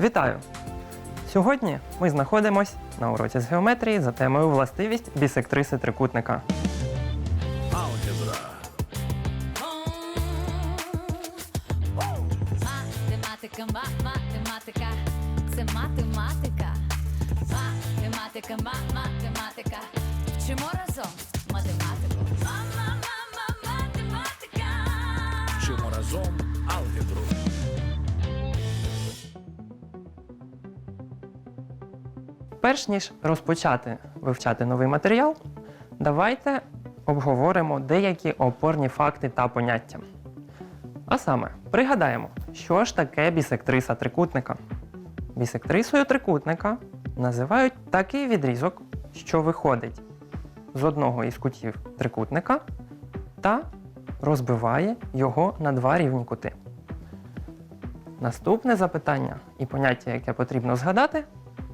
Вітаю! Сьогодні ми знаходимось на уроці з геометрії за темою властивість бісектриси трикутника. Алгебра. Математика, математика, це математика. Математика, ма- математика. Вчимо Перш ніж розпочати вивчати новий матеріал, давайте обговоримо деякі опорні факти та поняття. А саме, пригадаємо, що ж таке бісектриса трикутника. Бісектрисою трикутника називають такий відрізок, що виходить з одного із кутів трикутника та розбиває його на два рівні кути. Наступне запитання і поняття, яке потрібно згадати,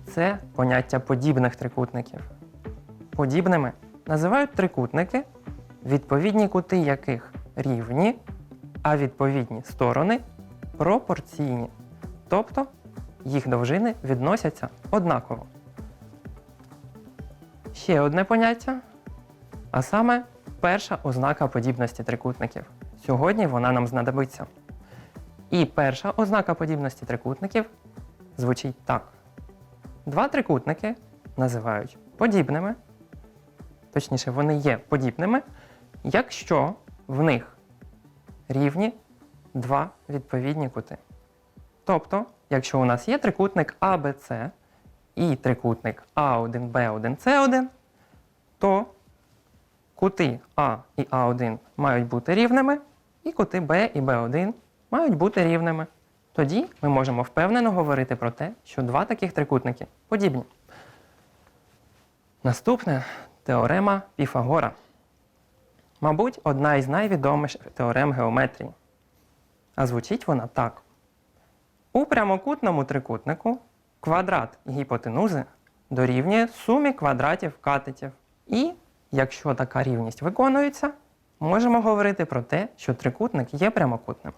це поняття подібних трикутників. Подібними називають трикутники, відповідні кути яких рівні, а відповідні сторони пропорційні. Тобто їх довжини відносяться однаково. Ще одне поняття, а саме перша ознака подібності трикутників. Сьогодні вона нам знадобиться. І перша ознака подібності трикутників звучить так. Два трикутники називають подібними, точніше, вони є подібними, якщо в них рівні два відповідні кути. Тобто, якщо у нас є трикутник ABC і трикутник А1, Б1, С1, то кути А і А1 мають бути рівними, і кути Б і Б1 мають бути рівними. Тоді ми можемо впевнено говорити про те, що два таких трикутники подібні. Наступне теорема Піфагора. Мабуть, одна із найвідоміших теорем геометрії. А звучить вона так. У прямокутному трикутнику квадрат гіпотенузи дорівнює сумі квадратів катетів. І якщо така рівність виконується, можемо говорити про те, що трикутник є прямокутним.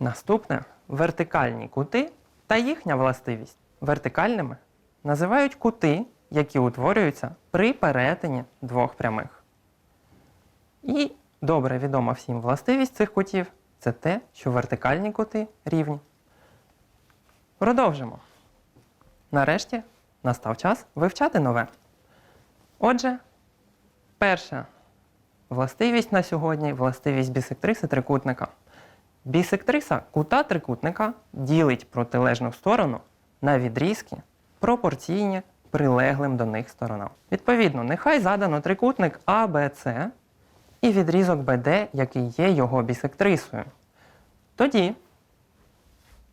Наступне вертикальні кути та їхня властивість. Вертикальними називають кути, які утворюються при перетині двох прямих. І добре відома всім властивість цих кутів це те, що вертикальні кути рівні. Продовжимо. Нарешті настав час вивчати нове. Отже, перша властивість на сьогодні властивість бісектриси трикутника. Бісектриса кута трикутника ділить протилежну сторону на відрізки, пропорційні прилеглим до них сторонам. Відповідно, нехай задано трикутник ABC і відрізок BD, який є його бісектрисою. Тоді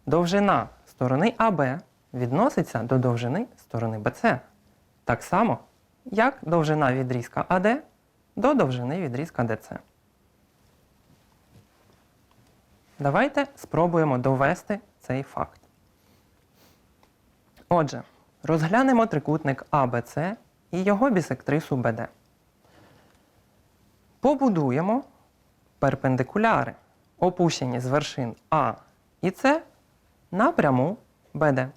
довжина сторони АБ відноситься до довжини сторони BC. Так само, як довжина відрізка AD до довжини відрізка DC. Давайте спробуємо довести цей факт. Отже, розглянемо трикутник ABC і його бісектрису BD. Побудуємо перпендикуляри, опущені з вершин А і С на пряму BD.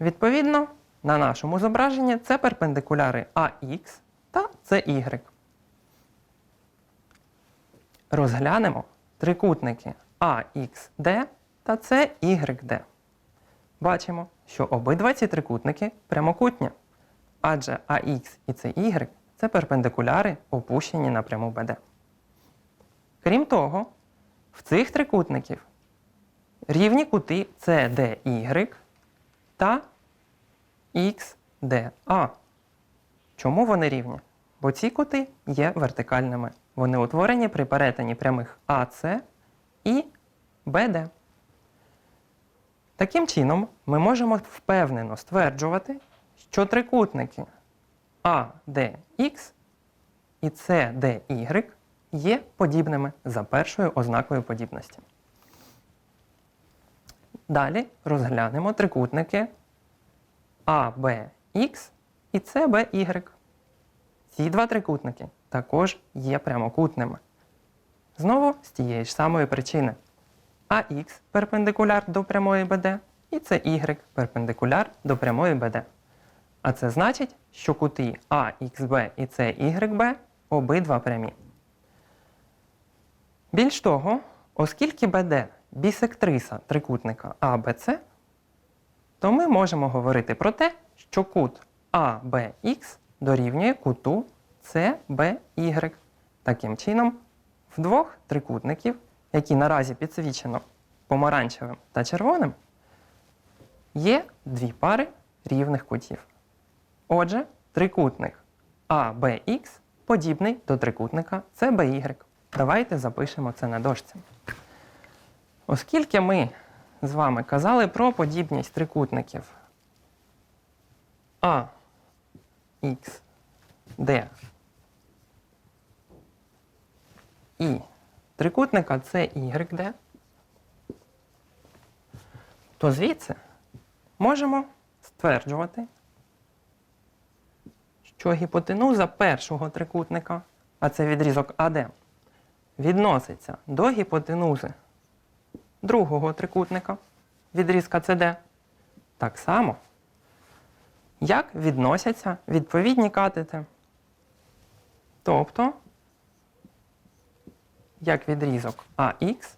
Відповідно, на нашому зображенні це перпендикуляри AX та CY. Розглянемо трикутники AXD та CYD. Бачимо, що обидва ці трикутники прямокутні, адже AX і CY це перпендикуляри, опущені на пряму BD. Крім того, в цих трикутників рівні кути CDY та XDA. Чому вони рівні? Бо ці кути є вертикальними. Вони утворені при перетині прямих АС і БД. Таким чином, ми можемо впевнено стверджувати, що трикутники ADX і CDY є подібними за першою ознакою подібності. Далі розглянемо трикутники ABX і CBY. Ці два трикутники також є прямокутними. Знову з тієї ж самої причини. АХ перпендикуляр до прямої БД і це y перпендикуляр до прямої BD. А це значить, що кути AXB і CYB обидва прямі. Більш того, оскільки BD бісектриса трикутника ABC, то ми можемо говорити про те, що кут ABX дорівнює куту CBY. Таким чином, в двох трикутників, які наразі підсвічено помаранчевим та червоним, є дві пари рівних кутів. Отже, трикутник ABX подібний до трикутника CBY. Давайте запишемо це на дошці. Оскільки ми з вами казали про подібність трикутників А, Х, Д. І. Трикутника CYD, то звідси можемо стверджувати, що гіпотенуза першого трикутника, а це відрізок АД, відноситься до гіпотенузи другого трикутника, відрізка CD, так само, як відносяться відповідні катети. Тобто, як відрізок AX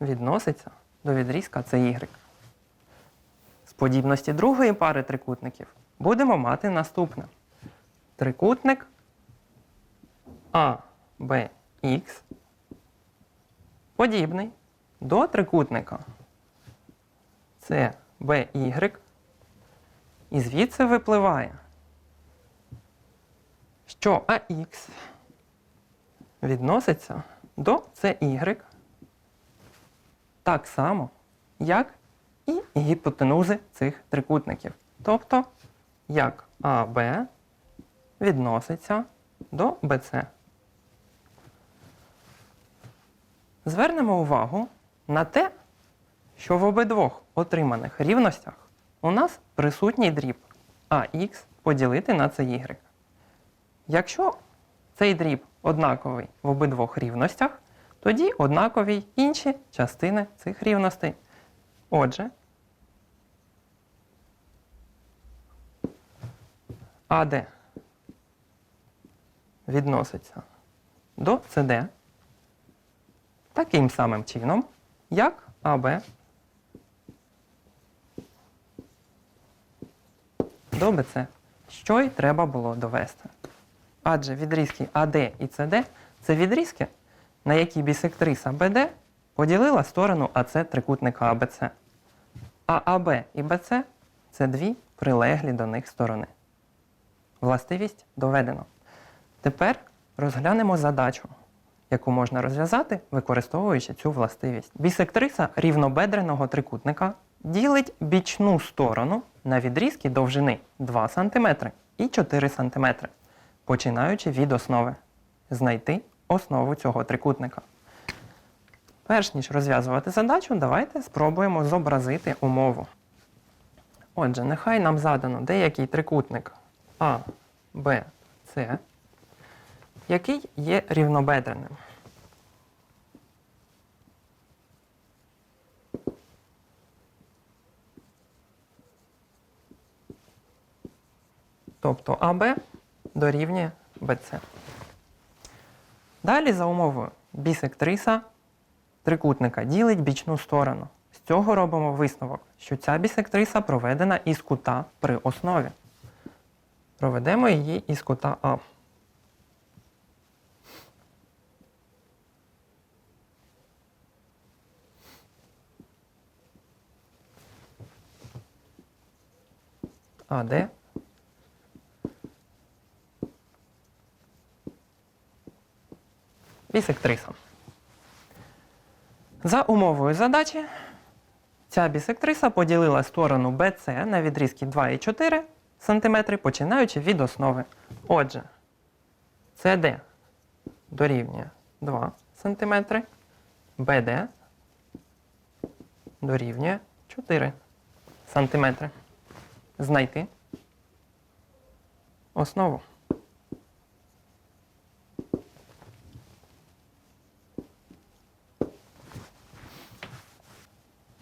відноситься до відрізка CY. З подібності другої пари трикутників будемо мати наступне. Трикутник ABX подібний до трикутника CBY. І звідси випливає, що AX відноситься до CY так само, як і гіпотенузи цих трикутників. Тобто, як АБ відноситься до BC. Звернемо увагу на те, що в обидвох отриманих рівностях у нас присутній дріб AX поділити на CY. Якщо цей дріб однаковий в обидвох рівностях, тоді однакові інші частини цих рівностей. Отже, АД відноситься до СД таким самим чином, як АБ до БЦ, що й треба було довести. Адже відрізки АД і СД це відрізки, на які бісектриса БД поділила сторону АЦ трикутника АБЦ. А АБ і БЦ це дві прилеглі до них сторони. Властивість доведено. Тепер розглянемо задачу, яку можна розв'язати, використовуючи цю властивість. Бісектриса рівнобедреного трикутника ділить бічну сторону на відрізки довжини 2 см і 4 см, починаючи від основи. Знайти основу цього трикутника. Перш ніж розв'язувати задачу, давайте спробуємо зобразити умову. Отже, нехай нам задано деякий трикутник А, Б, С, який є рівнобедреним. Тобто АБ дорівнює БЦ. Далі за умовою бісектриса трикутника ділить бічну сторону. З цього робимо висновок, що ця бісектриса проведена із кута при основі. Проведемо її із кута А. АД бісектриса. За умовою задачі, ця бісектриса поділила сторону BC на відрізки 2 і 4 см, починаючи від основи. Отже, CD дорівнює 2 см, BD дорівнює 4 см. Знайти основу.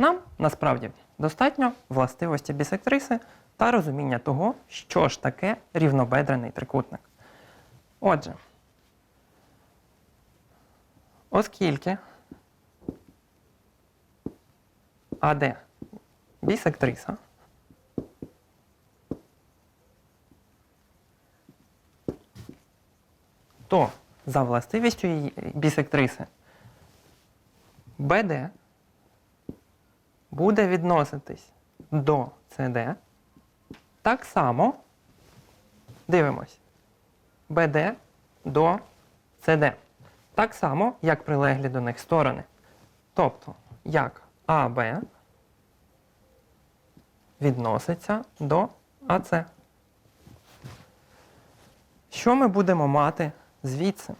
Нам насправді Достатньо властивості бісектриси та розуміння того, що ж таке рівнобедрений трикутник. Отже, оскільки АД бісектриса, то за властивістю її бісектриси БД буде відноситись до CD так само дивимось BD до CD. Так само, як прилеглі до них сторони. Тобто, як АБ відноситься до АЦ. Що ми будемо мати звідси?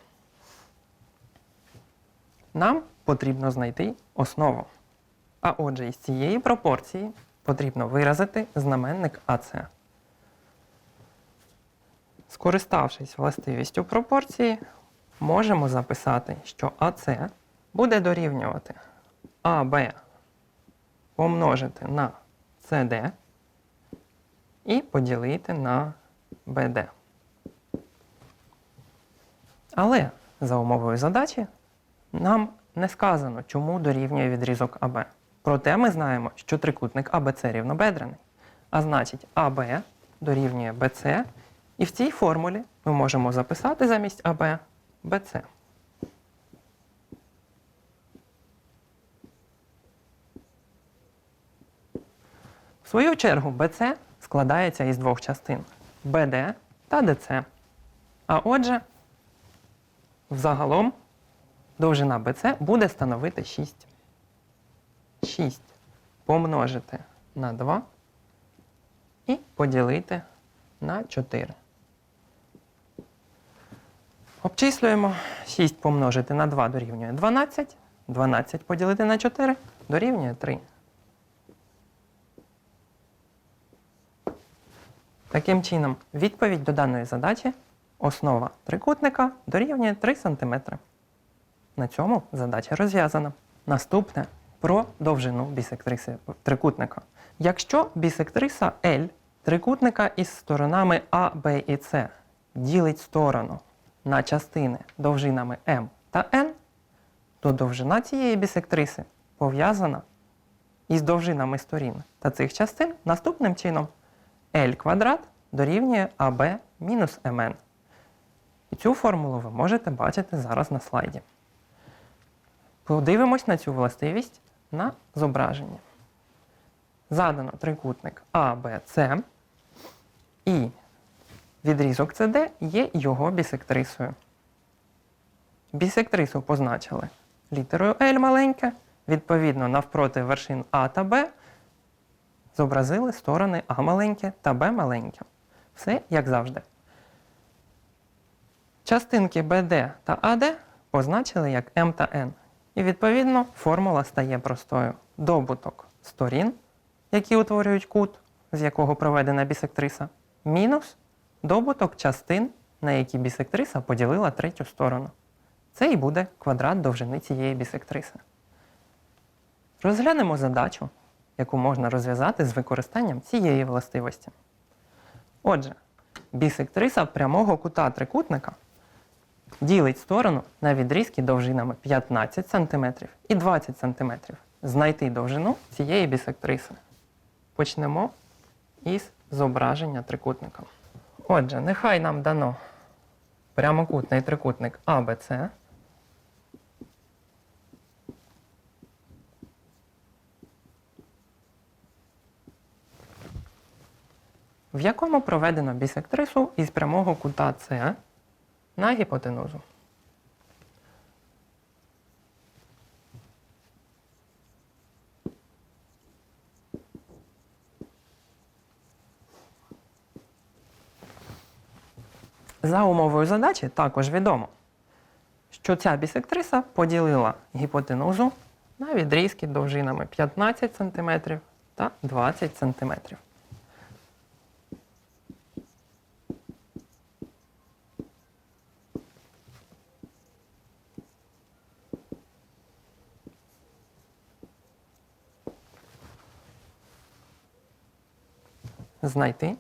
Нам потрібно знайти основу. А отже, із цієї пропорції потрібно виразити знаменник АЦ. Скориставшись властивістю пропорції, можемо записати, що АЦ буде дорівнювати АБ помножити на СД і поділити на БД. Але за умовою задачі нам не сказано, чому дорівнює відрізок АБ. Проте ми знаємо, що трикутник АБЦ рівнобедрений. А значить, АБ дорівнює БЦ, і в цій формулі ми можемо записати замість АБ БЦ. В свою чергу БЦ складається із двох частин БД та ДЦ. А отже, взагалом довжина BC буде становити 6. 6 помножити на 2 і поділити на 4. Обчислюємо 6 помножити на 2 дорівнює 12. 12 поділити на 4 дорівнює 3. Таким чином, відповідь до даної задачі основа трикутника дорівнює 3 см. На цьому задача розв'язана. Наступне про довжину бісектриси трикутника. Якщо бісектриса L трикутника із сторонами А, Б і С ділить сторону на частини довжинами М та N, то довжина цієї бісектриси пов'язана із довжинами сторін та цих частин наступним чином L квадрат дорівнює АБ мінус МН. І цю формулу ви можете бачити зараз на слайді. Подивимось на цю властивість на зображенні. Задано трикутник ABC і відрізок CD є його бісектрисою. Бісектрису позначили літерою L маленьке, відповідно, навпроти вершин А та Б зобразили сторони А маленьке та Б маленьке. Все як завжди. Частинки BD та AD позначили як М та N. І відповідно формула стає простою. Добуток сторін, які утворюють кут, з якого проведена бісектриса, мінус добуток частин, на які бісектриса поділила третю сторону. Це і буде квадрат довжини цієї бісектриси. Розглянемо задачу, яку можна розв'язати з використанням цієї властивості. Отже, бісектриса прямого кута трикутника ділить сторону на відрізки довжинами 15 см і 20 см. Знайти довжину цієї бісектриси. Почнемо із зображення трикутника. Отже, нехай нам дано прямокутний трикутник АБЦ. в якому проведено бісектрису із прямого кута С на гіпотенузу. За умовою задачі також відомо, що ця бісектриса поділила гіпотенузу на відрізки довжинами 15 см та 20 см. Знайти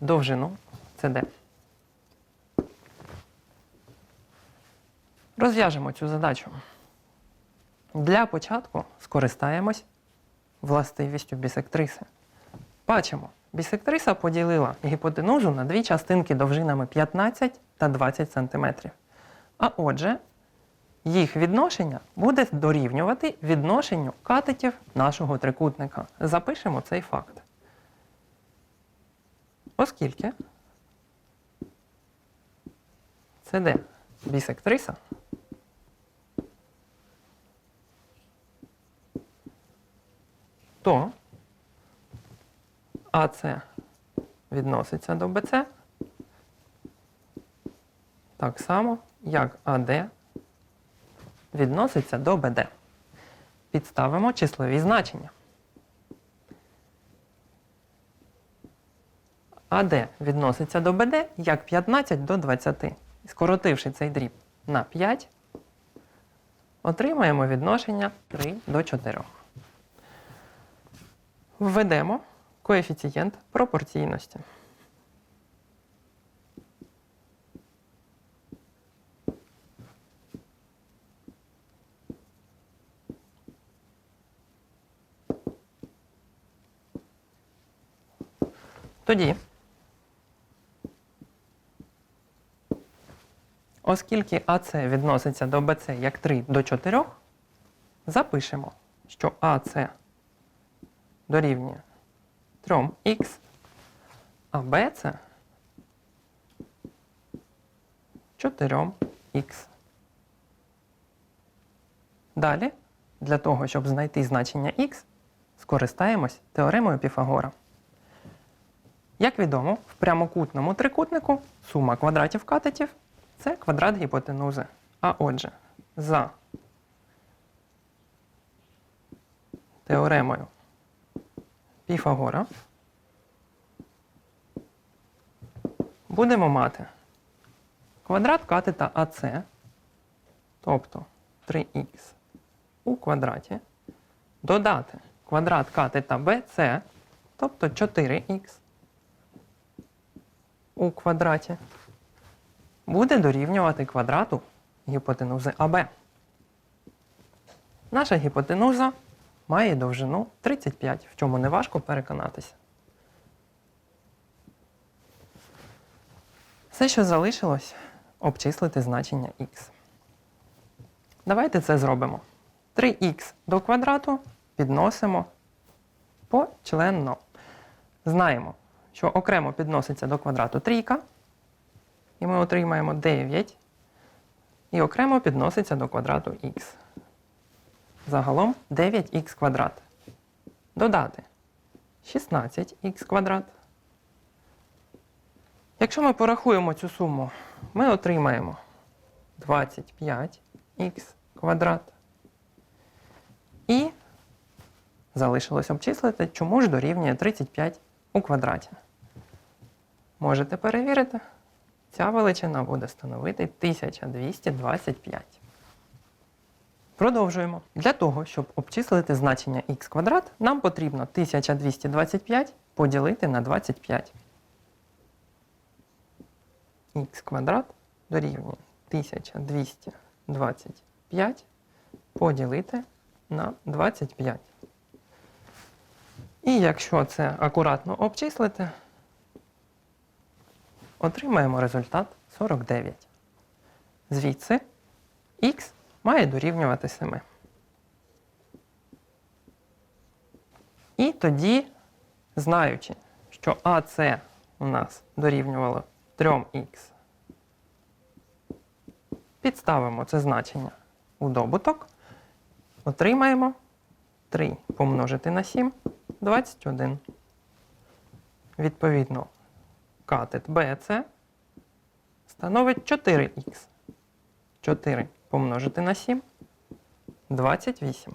довжину CD. Розв'яжемо цю задачу. Для початку скористаємось властивістю бісектриси. Бачимо, бісектриса поділила гіпотенузу на дві частинки довжинами 15 та 20 см. А отже, їх відношення буде дорівнювати відношенню катетів нашого трикутника. Запишемо цей факт. Оскільки це де бісектриса, то АС відноситься до БЦ так само, як АД відноситься до БД. Підставимо числові значення. АД відноситься до БД як 15 до 20. Скоротивши цей дріб на 5, отримаємо відношення 3 до 4. Введемо коефіцієнт пропорційності. Тоді, оскільки АС відноситься до БЦ як 3 до 4, запишемо, що АС дорівнює 3х, а БЦ 4х. Далі, для того, щоб знайти значення х, скористаємось теоремою Піфагора. Як відомо, в прямокутному трикутнику сума квадратів катетів це квадрат гіпотенузи. А отже, за теоремою Піфагора будемо мати квадрат катета АС, тобто 3х у квадраті, додати квадрат катета BC, тобто 4х у квадраті, буде дорівнювати квадрату гіпотенузи АБ. Наша гіпотенуза має довжину 35, в чому не важко переконатися. Все, що залишилось, обчислити значення х. Давайте це зробимо. 3х до квадрату підносимо по почленно. Знаємо, що окремо підноситься до квадрату трійка, і ми отримаємо 9, і окремо підноситься до квадрату х. Загалом 9х квадрат. Додати 16х квадрат. Якщо ми порахуємо цю суму, ми отримаємо 25х квадрат. І залишилось обчислити, чому ж дорівнює 35 у квадраті. Можете перевірити, ця величина буде становити 1225. Продовжуємо. Для того, щоб обчислити значення х квадрат, нам потрібно 1225 поділити на 25. х квадрат дорівнює 1225 поділити на 25. І якщо це акуратно обчислити, отримаємо результат 49. Звідси х має дорівнювати 7. І тоді, знаючи, що АС у нас дорівнювало 3х, підставимо це значення у добуток, отримаємо 3 помножити на 7 21. Відповідно, катет BC становить 4х. 4 помножити на 7 28.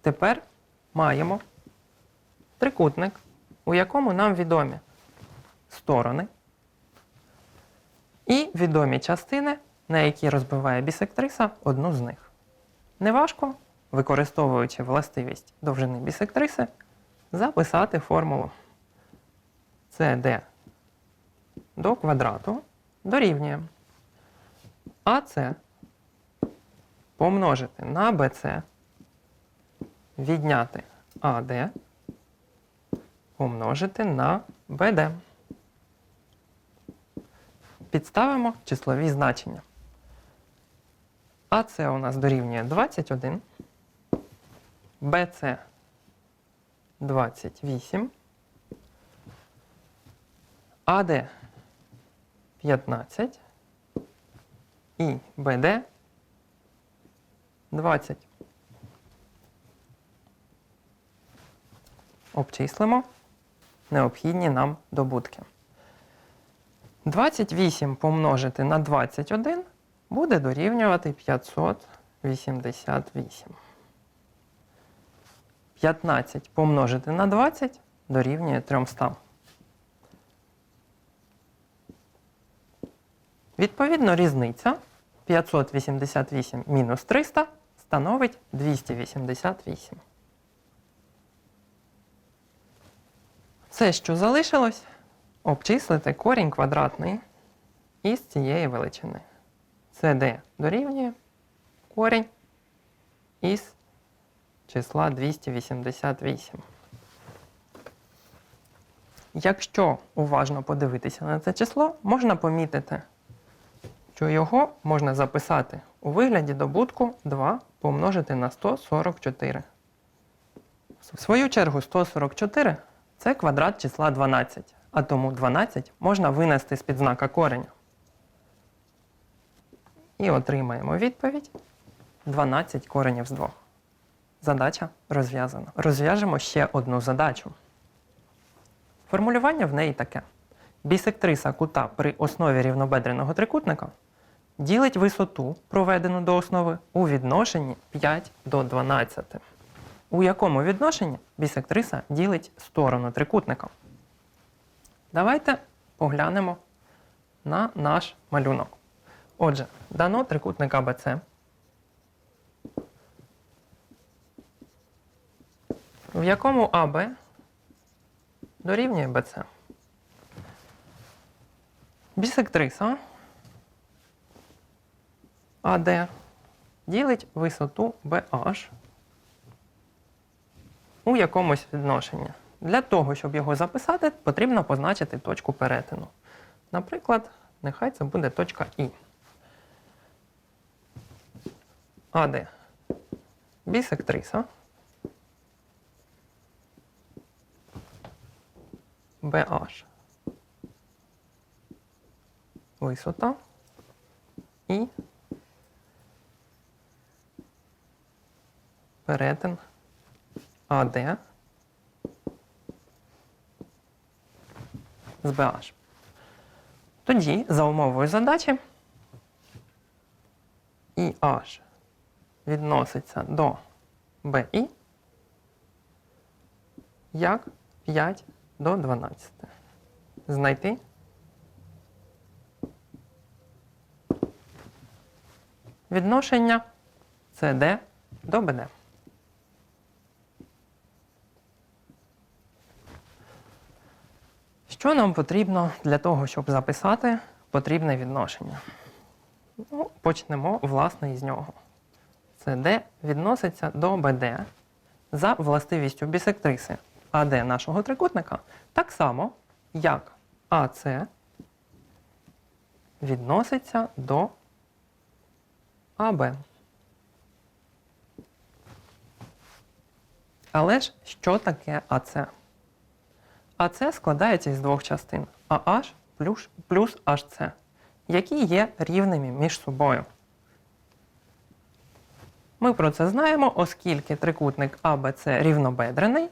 Тепер маємо трикутник, у якому нам відомі сторони і відомі частини, на які розбиває бісектриса одну з них. Неважко, використовуючи властивість довжини бісектриси, записати формулу CD до квадрату дорівнює АС помножити на BC, відняти АД, помножити на БД. Підставимо числові значення. АС у нас дорівнює 21, БЦ 28, АД 15 і БД 20. Обчислимо необхідні нам добутки. 28 помножити на 21 буде дорівнювати 588. 15 помножити на 20 дорівнює 300. Відповідно, різниця 588 мінус 300 становить 288. Все, що залишилось, обчислити корінь квадратний із цієї величини. CD дорівнює корінь із числа 288. Якщо уважно подивитися на це число, можна помітити, що його можна записати у вигляді добутку 2 помножити на 144. В свою чергу 144 це квадрат числа 12, а тому 12 можна винести з-під знака кореня. І отримаємо відповідь 12 коренів з 2. Задача розв'язана. Розв'яжемо ще одну задачу. Формулювання в неї таке. Бісектриса кута при основі рівнобедреного трикутника ділить висоту, проведену до основи, у відношенні 5 до 12. У якому відношенні бісектриса ділить сторону трикутника? Давайте поглянемо на наш малюнок. Отже, дано трикутник АБЦ. В якому АБ дорівнює БЦ. Бісектриса АД ділить висоту BH у якомусь відношенні. Для того, щоб його записати, потрібно позначити точку перетину. Наприклад, нехай це буде точка І. АД. Бісектриса. BH. Висота. І перетин АД з BH. Тоді, за умовою задачі, IH відноситься до BI як 5 до 12. Знайти відношення CD до BD. Що нам потрібно для того, щоб записати потрібне відношення? Ну, почнемо, власне, із нього. CD відноситься до BD за властивістю бісектриси AD нашого трикутника, так само, як AC відноситься до АБ. Але ж що таке АЦ? АЦ складається із двох частин плюс, плюс HC, які є рівними між собою. Ми про це знаємо, оскільки трикутник АБЦ рівнобедрений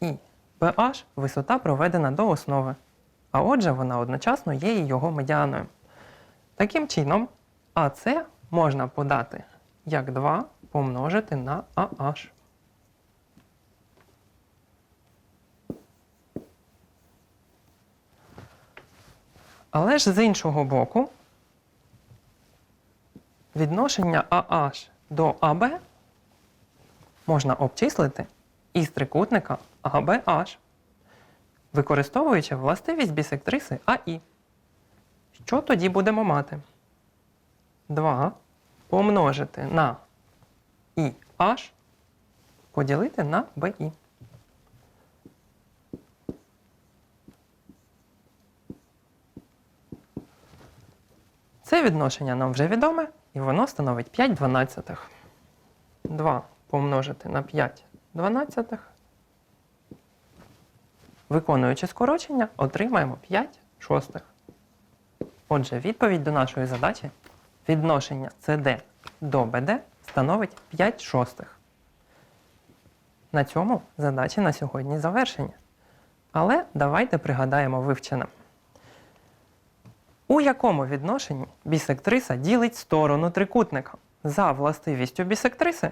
і PH висота проведена до основи. А отже, вона одночасно є і його медіаною. Таким чином, АЦ можна подати як 2 помножити на AH. Але ж з іншого боку, відношення AH до AB можна обчислити із трикутника ABH, використовуючи властивість бісектриси АІ. Що тоді будемо мати? 2 помножити на IH поділити на BI. Це відношення нам вже відоме, і воно становить 5 дванадцятих. 2 помножити на 5 дванадцятих. Виконуючи скорочення, отримаємо 5 шостих. Отже, відповідь до нашої задачі відношення CD до BD становить 5 шостих. На цьому задачі на сьогодні завершені. Але давайте пригадаємо вивчене. У якому відношенні бісектриса ділить сторону трикутника? За властивістю бісектриси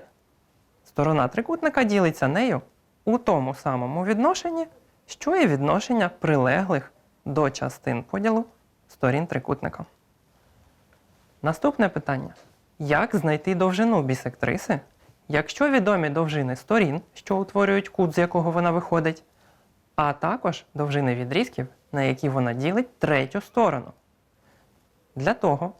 сторона трикутника ділиться нею у тому самому відношенні, що і відношення прилеглих до частин поділу сторін трикутника. Наступне питання: як знайти довжину бісектриси, якщо відомі довжини сторін, що утворюють кут, з якого вона виходить, а також довжини відрізків, на які вона ділить третю сторону? Для того,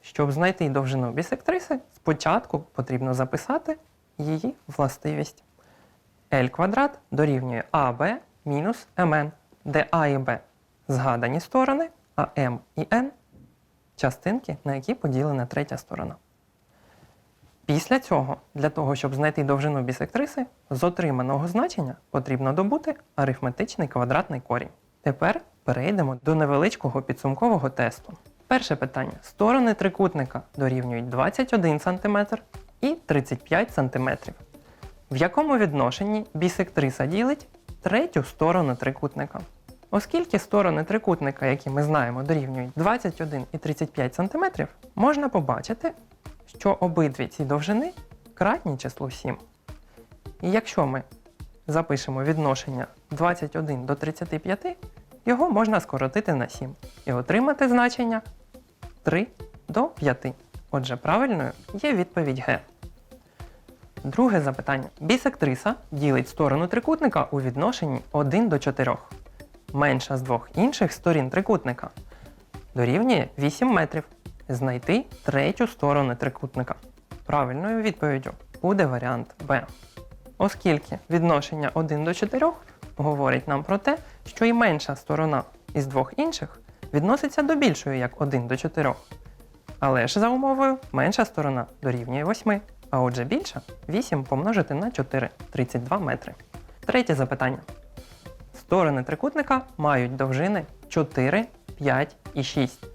щоб знайти довжину бісектриси, спочатку потрібно записати її властивість. L квадрат дорівнює AB мінус mn, де А і Б згадані сторони, а m і n частинки, на які поділена третя сторона. Після цього, для того, щоб знайти довжину бісектриси, з отриманого значення потрібно добути арифметичний квадратний корінь. Тепер перейдемо до невеличкого підсумкового тесту. Перше питання. Сторони трикутника дорівнюють 21 см і 35 см. В якому відношенні бісектриса ділить третю сторону трикутника? Оскільки сторони трикутника, які ми знаємо, дорівнюють 21 і 35 см, можна побачити, що обидві ці довжини кратні числу 7. І якщо ми запишемо відношення 21 до 35, його можна скоротити на 7 і отримати значення 3 до 5. Отже, правильною є відповідь Г. Друге запитання. Бісектриса ділить сторону трикутника у відношенні 1 до 4. Менша з двох інших сторін трикутника. Дорівнює 8 метрів. Знайти третю сторону трикутника. Правильною відповіддю буде варіант Б. Оскільки відношення 1 до 4 говорить нам про те, що і менша сторона із двох інших відноситься до більшої як 1 до 4. Але ж за умовою менша сторона дорівнює 8, а отже більша 8 помножити на 4 32 метри. Третє запитання. Сторони трикутника мають довжини 4, 5 і 6.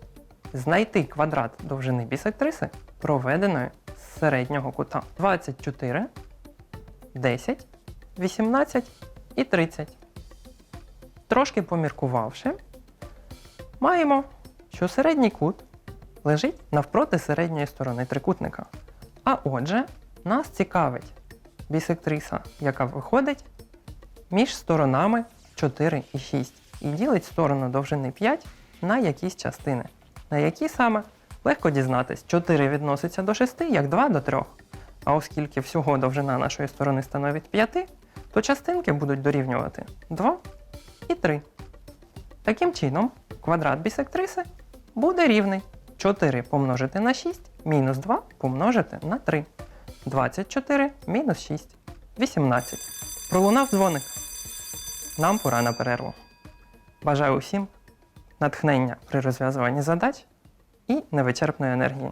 Знайти квадрат довжини бісектриси проведеної з середнього кута 24, 10, 18 і 30. Трошки поміркувавши, маємо, що середній кут лежить навпроти середньої сторони трикутника. А отже, нас цікавить бісектриса, яка виходить між сторонами 4 і 6 і ділить сторону довжини 5 на якісь частини. На які саме легко дізнатись, 4 відноситься до 6, як 2 до 3. А оскільки всього довжина нашої сторони становить 5, то частинки будуть дорівнювати 2 і 3. Таким чином, квадрат бісектриси буде рівний 4 помножити на 6 мінус 2 помножити на 3. 24 мінус 6 18. Пролунав дзвоник. Нам пора на перерву. Бажаю усім натхнення при розв'язуванні задач і невичерпної енергії.